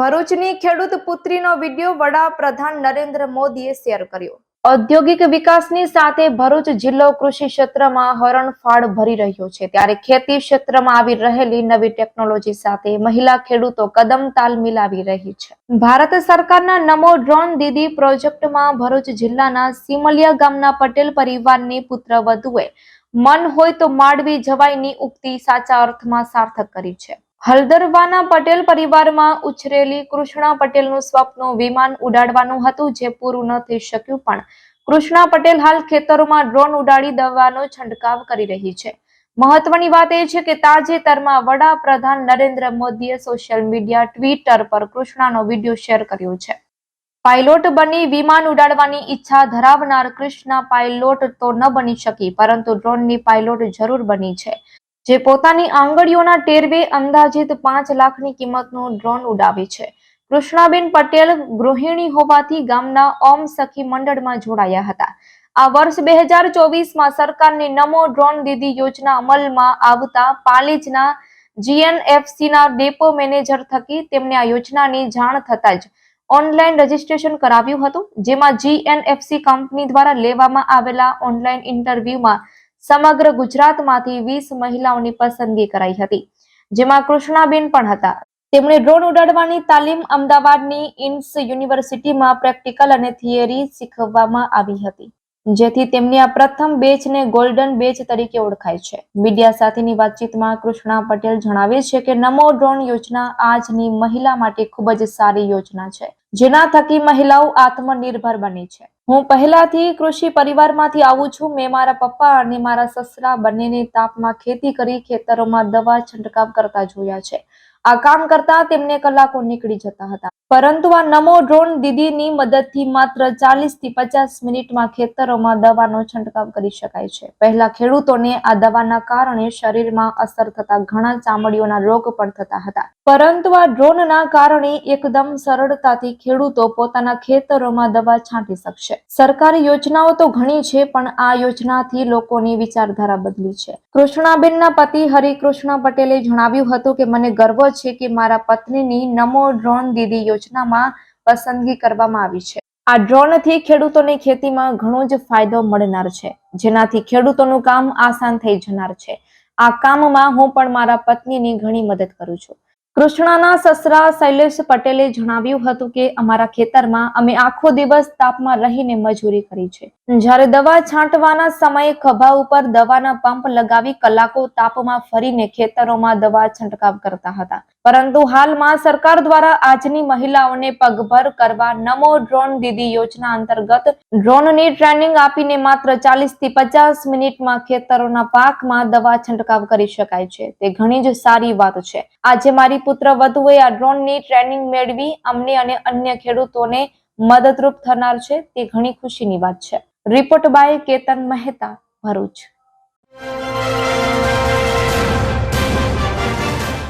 ભરૂચની ખેડૂત પુત્રીનો વીડિયો વડાપ્રધાન નરેન્દ્ર મોદીએ શેર કર્યો. ઔદ્યોગિક વિકાસની સાથે ભરૂચ જિલ્લો કૃષિ ક્ષેત્રમાં હરણફાળ ભરી રહ્યો છે. ત્યારે ખેતી ક્ષેત્રમાં આવી રહેલી નવી ટેકનોલોજી સાથે મહિલા ખેડૂતો કદમ તાલ મિલાવી રહી છે. ભારત સરકારના નમો ડ્રોન દીદી પ્રોજેક્ટમાં ભરૂચ જિલ્લાના સિમલિયા ગામના પટેલ પરિવારની પુત્રવધુએ મન હોય તો માંડવી જવાયની ઉક્તિ સાચા અર્થમાં સાર્થક કરી છે. હલદરવાના પટેલ પરિવારમાં ઉછરેલી કૃષ્ણા પટેલનું સ્વપ્ન વિમાન ઉડાડવાનું હતું જે પૂરું ન થઈ શક્યું પણ કૃષ્ણા પટેલ હાલ ખેતરોમાં ડ્રોન ઉડાડી દવાનો છંટકાવ કરી રહી છે. મહત્વની વાત એ છે કે તાજેતરમાં વડાપ્રધાન નરેન્દ્ર મોદીએ સોશિયલ મીડિયા ટ્વિટર પર કૃષ્ણાનો વીડિયો શેર કર્યો છે. પાયલોટ બની વિમાન ઉડાડવાની ઈચ્છા ધરાવનાર કૃષ્ણા પાયલોટ તો ન બની શકી પરંતુ ડ્રોનની પાયલોટ જરૂર બની છે. જે પોતાની આંગળીઓના ટેરવે અંદાજિત પાંચ લાખની કિંમતનું ડ્રોન ઉડાવે છે. કૃષ્ણાબેન પટેલ ગૃહિણી હોવાથી ગામના ઓમ સખી મંડળમાં જોડાયા હતા. આ વર્ષ બે હજાર ચોવીસમાં સરકારની નમો ડ્રોન દીદી યોજના અમલમાં આવતા પાલીજના જીએનએફસીના ડેપો મેનેજર થકી તેમને આ યોજનાની જાણ થતાં જ ઓનલાઈન રજીસ્ટ્રેશન કરાવ્યું હતું, જેમાં જીએનએફસી કંપની દ્વારા લેવામાં આવેલા ઓનલાઈન ઇન્ટરવ્યુમાં સમગ્ર ગુજરાતમાંથી વીસ મહિલાઓની પસંદગી કરાઈ હતી. જેમાં કૃષ્ણાબેન પણ હતા. તેમણે ડ્રોન ઉડાડવાની તાલીમ અમદાવાદની ઇન્સ યુનિવર્સિટીમાં પ્રેક્ટિકલ અને થિયરી શીખવવામાં આવી હતી. જેથી તેમની આ પ્રથમ બેચને ગોલ્ડન બેચ તરીકે ઓળખાય છે. મીડિયા સાથેની વાતચીતમાં કૃષ્ણા પટેલ જણાવે છે કે નમો ડ્રોન યોજના આજની મહિલા માટે ખૂબ જ સારી યોજના છે. જેના થકી મહિલાઓ આત્મનિર્ભર બની છે. હું પહેલાથી કૃષિ પરિવારમાંથી આવું છું. મેં મારા પપ્પા અને મારા સસરા બંનેને તાપમાં ખેતી કરી, ખેતરોમાં દવા છંટકાવ કરતા જોયા છે. આ કામ કરતા તેમને કલાકો નીકળી જતા હતા. પરંતુ આ નમો ડ્રોન દીદીની મદદથી માત્ર ચાલીસથી પચાસ મિનિટમાં ખેતરોમાં દવાનો છંટકાવ કરી શકાય છે. પહેલા ખેડૂતોને આ દવાના કારણે શરીરમાં અસર થતા ઘણા ચામડીઓના રોગ પણ થતા હતા. પરંતુ આ ડ્રોનના કારણે એકદમ સરળતાથી ખેડૂતો પોતાના ખેતરોમાં દવા છાંટી શકશે. સરકારી યોજનાઓ તો ઘણી છે, પણ આ યોજનાથી લોકોની વિચારધારા બદલી છે. કૃષ્ણાબેનના પતિ હરિકૃષ્ણ પટેલે જણાવ્યું હતું કે, મને ગર્વ છે કે મારા પત્નીની નમો ડ્રોન દીદી યોજનામાં પસંદગી કરવામાં આવી છે. આ ડ્રોનથી ખેડૂતોને ખેતીમાં ઘણો જ ફાયદો મળનાર છે. જેનાથી ખેડૂતોનું કામ આસાન થઈ જનાર છે. આ કામમાં હું પણ મારા પત્નીની ઘણી મદદ કરું છું. કૃષ્ણાના સસરા શૈલેષ પટેલે જણાવ્યું હતું કે, અમારા ખેતરમાં અમે આખો દિવસ તાપમાં રહીને મજૂરી કરી છે. જ્યારે દવા છાંટવાના સમયે ખભા ઉપર દવાના પંપ લગાવી કલાકો તાપમાં ફરીને ખેતરોમાં દવા છંટકાવ કરતા હતા. પરંતુ હાલમાં સરકાર દ્વારા આજની મહિલાઓને પગભર કરવા નમો ડ્રોન દીદી યોજના અંતર્ગત ડ્રોનની ટ્રેનિંગ આપીને માત્ર ચાલીસથી પચાસ મિનિટમાં ખેતરોના પાકમાં દવા છંટકાવ કરી શકાય છે. તે ઘણી જ સારી વાત છે. આજે મારી પુત્ર વધુએ આ ડ્રોનની ટ્રેનિંગ મેળવી, અમને અને અન્ય ખેડૂતોને મદદરૂપ થનાર છે. તે ઘણી ખુશીની વાત છે. Report by Ketan Mehta, Bharuch.